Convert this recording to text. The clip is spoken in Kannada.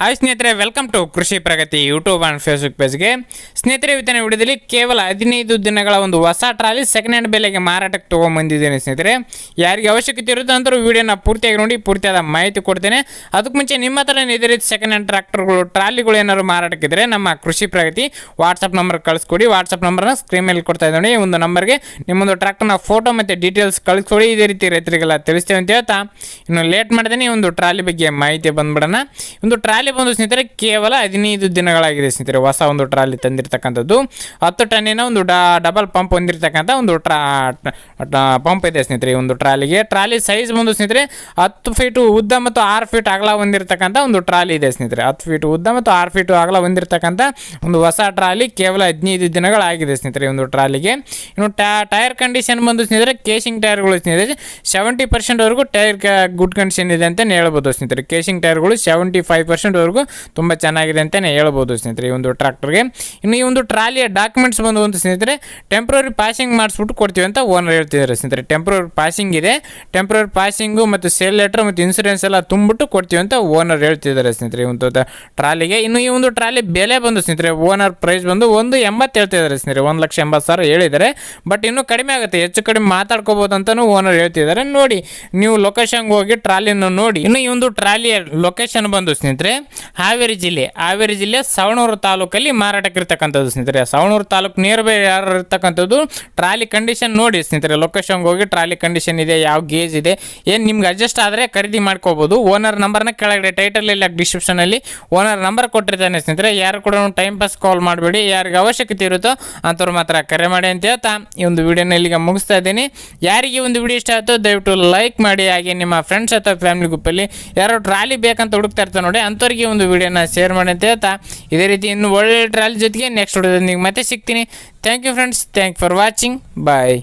ಹಾಯ್ ಸ್ನೇಹಿತರೆ welcome to Krishi Pragati YouTube and Facebook ಪೇಜ್ಗೆ ಸ್ನೇಹಿತರೆ, ಇವತ್ತಿನ ವಿಡಿಯೋದಲ್ಲಿ ಕೇವಲ ಹದಿನೈದು ದಿನಗಳ ಒಂದು ಹೊಸ ಟ್ರಾಲಿ ಸೆಕೆಂಡ್ ಹ್ಯಾಂಡ್ ಬೆಲೆಗೆ ಮಾರಾಟಕ್ಕೆ ತೊಗೊಂಬಂದಿದ್ದೇನೆ ಸ್ನೇಹಿತರೆ. ಯಾರಿಗೆ ಅವಶ್ಯಕತೆ ಇರುತ್ತೋ ಅಂದರೂ ವಿಡಿಯೋನ ಪೂರ್ತಿಯಾಗಿ ನೋಡಿ, ಪೂರ್ತಿಯಾದ ಮಾಹಿತಿ ಕೊಡ್ತೇನೆ. ಅದಕ್ಕೆ ಮುಂಚೆ ನಿಮ್ಮ ಹತ್ರ ಇದೇ ಸೆಕೆಂಡ್ ಹ್ಯಾಂಡ್ ಟ್ರ್ಯಾಕ್ಟರ್ಗಳು ಟ್ರಾಲಿಗಳು ಏನಾದ್ರು ಮಾರಾಟಕ್ಕಿದ್ರೆ ನಮ್ಮ ಕೃಷಿ ಪ್ರಗತಿ ವಾಟ್ಸಪ್ ನಂಬರ್ ಕಳಿಸ್ಕೊಡಿ. ವಾಟ್ಸಪ್ ನಂಬರ್ನ ಸ್ಕ್ರೀನ್ ಮೇಲೆ ಕೊಡ್ತಾ ಇದ್ದೀನಿ. ಒಂದು ನಂಬರ್ಗೆ ನಿಮ್ಮೊಂದು ಟ್ರ್ಯಾಕ್ಟರ್ನ ಫೋಟೋ ಮತ್ತು ಡೀಟೇಲ್ಸ್ ಕಳಿಸ್ಕೊಡಿ. ಇದೇ ರೀತಿ ರೈತರಿಗೆಲ್ಲ ತಿಳಿಸ್ತೇವೆ ಅಂತ ಹೇಳ್ತಾ ಇನ್ನು ಲೇಟ್ ಮಾಡ್ದೇನೆ ಒಂದು ಟ್ರಾಲಿ ಬಗ್ಗೆ ಮಾಹಿತಿ ಬಂದ್ಬಿಡೋಣ. ಒಂದು ಟ್ರಾಲಿ ಬಂದು ಸ್ನೇಹಿತರೆ, ಕೇವಲ ಹದಿನೈದು ದಿನಗಳಾಗಿದೆ ಸ್ನೇಹಿತರೆ, ಹೊಸ ಒಂದು ಟ್ರಾಲಿ ತಂದಿರತಕ್ಕಂಥದ್ದು. ಹತ್ತು ಟನ್ನಿನ ಒಂದು ಡಬಲ್ ಪಂಪ್ ಹೊಂದಿರತಕ್ಕಂಥ ಒಂದು ಟ್ರಾ ಪಂಪ್ ಇದೆ ಸ್ನೇಹಿತರೆ ಈ ಒಂದು ಟ್ರಾಲಿಗೆ. ಟ್ರಾಲಿ ಸೈಜ್ ಬಂದು ಸ್ನೇಹಿತರೆ, ಹತ್ತು ಫೀಟು ಉದ್ದ ಮತ್ತು ಆರು ಫೀಟ್ ಅಗಲ ಹೊಂದಿರತಕ್ಕಂಥ ಒಂದು ಟ್ರಾಲಿ ಇದೆ ಸ್ನೇಹಿತರೆ. ಹತ್ತು ಫೀಟ್ ಉದ್ದ ಮತ್ತು ಆರು ಫೀಟು ಅಗಲ ಹೊಂದಿರತಕ್ಕಂಥ ಒಂದು ಹೊಸ ಟ್ರಾಲಿ ಕೇವಲ ಹದಿನೈದು ದಿನಗಳಾಗಿದೆ ಸ್ನೇಹಿತರೆ ಒಂದು ಟ್ರಾಲಿಗೆ. ಇನ್ನು ಟೈರ್ ಕಂಡೀಷನ್ ಬಂದು ಸ್ನೇಹಿತರೆ, ಕೇಸಿಂಗ್ ಟೈರ್ಗಳು ಸ್ನೇಹಿತರೆ, ಸೆವೆಂಟಿ ಪರ್ಸೆಂಟ್ವರೆಗೂ ಟೈರ್ ಗುಡ್ ಕಂಡೀಷನ್ ಇದೆ ಅಂತ ಹೇಳ್ಬೋದು ಸ್ನೇಹಿತರೆ. ಕೇಸಿಂಗ್ ಟೈರ್ಗಳು ಸೆವೆಂಟಿ ಫೈವ್ ಪರ್ಸೆಂಟ್ವರೆಗೂ ತುಂಬ ಚೆನ್ನಾಗಿದೆ ಅಂತಲೇ ಹೇಳ್ಬೋದು ಸ್ನೇಹಿತರೆ ಈ ಒಂದು ಟ್ರ್ಯಾಕ್ಟರ್ಗೆ. ಇನ್ನು ಈ ಒಂದು ಟ್ರಾಲಿಯ ಡಾಕ್ಯುಮೆಂಟ್ಸ್ ಬಂದು ಅಂತ ಸ್ನೇಹಿತರೆ ಟೆಂಪ್ರರಿ ಪಾಸಿಂಗ್ ಮಾಡಿಸ್ಬಿಟ್ಟು ಕೊಡ್ತೀವಿ ಅಂತ ಓನರ್ ಹೇಳ್ತಿದ್ದಾರೆ ಸ್ನೇಹಿತರೆ. ಟೆಂಪ್ರರಿ ಪಾಸಿಂಗ್ ಇದೆ. ಟೆಂಪ್ರರಿ ಪಾಸಿಂಗು ಮತ್ತು ಸೇಲ್ ಲೆಟ್ರ್ ಮತ್ತು ಇನ್ಸೂರೆನ್ಸ್ ಎಲ್ಲ ತುಂಬಿಟ್ಟು ಕೊಡ್ತೀವಿ ಅಂತ ಓನರ್ ಹೇಳ್ತಿದ್ದಾರೆ ಸ್ನೇಹಿತರೆ ಈ ಒಂದು ಟ್ರಾಲಿಗೆ. ಇನ್ನು ಈ ಒಂದು ಟ್ರಾಲಿ ಬೆಲೆ ಬಂದು ಸ್ನೇಹಿತರೆ ಓನರ್ ಪ್ರೈಸ್ ಬಂದು ಒಂದು ಎಂಬತ್ತು ಹೇಳ್ತಿದ್ದಾರೆ ಸ್ನೇಹಿತರೆ. ಒಂದು ಲಕ್ಷ ಎಂಬತ್ತು ಸಾವಿರ ಹೇಳಿದ್ದಾರೆ. ಬಟ್ ಇನ್ನೂ ಕಡಿಮೆ ಆಗುತ್ತೆ. ಹೆಚ್ಚು ಕಡಿಮೆ ಮಾತಾಡ್ಕೋಬೋದು ಅಂತಲೂ ಓನರ್ ಹೇಳ್ತಿದ್ದಾರೆ. ನೋಡಿ, ನೀವು ಲೊಕೇಶನ್ಗೆ ಹೋಗಿ ಟ್ರಾಲಿನ ನೋಡಿ. ಇನ್ನು ಈ ಒಂದು ಟ್ರಾಲಿಯ ಲೊಕೇಶನ್ ಬಂದು ಸ್ನೇಹಿತರೆ ಹಾವೇರಿ ಜಿಲ್ಲೆ. ಹಾವೇರಿ ಜಿಲ್ಲೆ ಸವಣೂರು ತಾಲೂಕಲ್ಲಿ ಮಾರಾಟಕ್ಕೆ ಇರ್ತಕ್ಕಂಥದ್ದು ಸ್ನೇಹಿತರೆ. ಸವಣೂರು ತಾಲೂಕು ನಿಯರ್ ಬೈ ಯಾರು ಇರ್ತಕ್ಕಂಥದ್ದು, ಟ್ರಾಲಿ ಕಂಡೀಷನ್ ನೋಡಿ ಸ್ನೇಹಿತರೆ. ಲೊಕೇಶನ್ಗೆ ಹೋಗಿ ಟ್ರಾಲಿ ಕಂಡೀಷನ್ ಇದೆ, ಯಾವ ಗೇಜ್ ಇದೆ, ಏನು ನಿಮ್ಗೆ ಅಡ್ಜಸ್ಟ್ ಆದರೆ ಖರೀದಿ ಮಾಡ್ಕೋಬೋದು. ಓನರ್ ನಂಬರ್ನ ಕೆಳಗಡೆ ಟೈಟಲ್ ಇಲ್ಲ ಡಿಸ್ಕ್ರಿಪ್ಷನಲ್ಲಿ ಓನರ್ ನಂಬರ್ ಕೊಟ್ಟಿರ್ತಾನೆ ಸ್ನೇಹಿತರೆ. ಯಾರು ಕೂಡ ಟೈಮ್ ಪಾಸ್ ಕಾಲ್ ಮಾಡಬೇಡಿ. ಯಾರಿಗೆ ಅವಶ್ಯಕತೆ ಇರುತ್ತೋ ಅಂಥವ್ರು ಮಾತ್ರ ಕರೆ ಮಾಡಿ ಅಂತ ಹೇಳ್ತಾ ಈ ಒಂದು ವಿಡಿಯೋನ ಇಲ್ಲಿಗೆ ಮುಗಿಸ್ತಾ ಇದ್ದೀನಿ. ಯಾರಿಗೆ ಒಂದು ವಿಡಿಯೋ ಇಷ್ಟ ಆಯಿತು ದಯವಿಟ್ಟು ಲೈಕ್ ಮಾಡಿ. ಹಾಗೆ ನಿಮ್ಮ ಫ್ರೆಂಡ್ಸ್ ಅಥವಾ ಫ್ಯಾಮಿಲಿ ಗ್ರೂಪಲ್ಲಿ ಯಾರೋ ಟ್ರಾಲಿ ಬೇಕಂತ ಹುಡುಕ್ತಾ ಇರ್ತಾರೆ ನೋಡಿ ಅಂಥವ್ರಿಗೆ ಒಂದು ವಿಡಿಯೋನ ಶೇರ್ ಮಾಡಿ ಅಂತ ಹೇಳ್ತಾ, ಇದೇ ರೀತಿ ಇನ್ನು ಒಳ್ಳೆ ಟ್ರಾಲ್ ಜೊತೆಗೆ ನೆಕ್ಸ್ಟ್ ವಿಡಿಯೋದೊಂದಿಗೆ ಮತ್ತೆ ಸಿಗ್ತೀನಿ. Thank you friends thank for watching bye